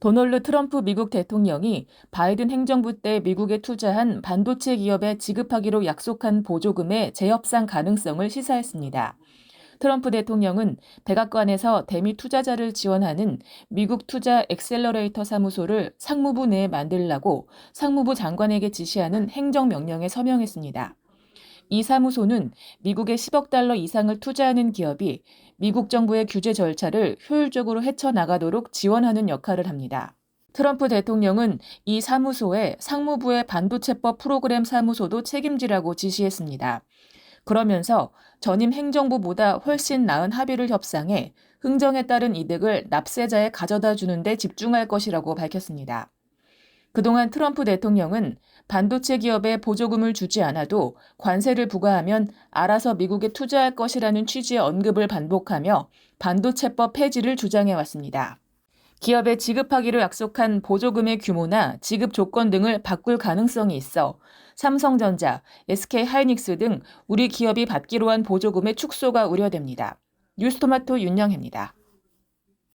도널드 트럼프 미국 대통령이 바이든 행정부 때 미국에 투자한 반도체 기업에 지급하기로 약속한 보조금의 재협상 가능성을 시사했습니다. 트럼프 대통령은 백악관에서 대미 투자자를 지원하는 미국 투자 엑셀러레이터 사무소를 상무부 내에 만들라고 상무부 장관에게 지시하는 행정명령에 서명했습니다. 이 사무소는 미국에 10억 달러 이상을 투자하는 기업이 미국 정부의 규제 절차를 효율적으로 헤쳐나가도록 지원하는 역할을 합니다. 트럼프 대통령은 이 사무소에 상무부의 반도체법 프로그램 사무소도 책임지라고 지시했습니다. 그러면서 전임 행정부보다 훨씬 나은 합의를 협상해 흥정에 따른 이득을 납세자에 가져다 주는 데 집중할 것이라고 밝혔습니다. 그동안 트럼프 대통령은 반도체 기업에 보조금을 주지 않아도 관세를 부과하면 알아서 미국에 투자할 것이라는 취지의 언급을 반복하며 반도체법 폐지를 주장해 왔습니다. 기업에 지급하기로 약속한 보조금의 규모나 지급 조건 등을 바꿀 가능성이 있어 삼성전자, SK 하이닉스 등 우리 기업이 받기로 한 보조금의 축소가 우려됩니다. 뉴스토마토 윤영혜입니다.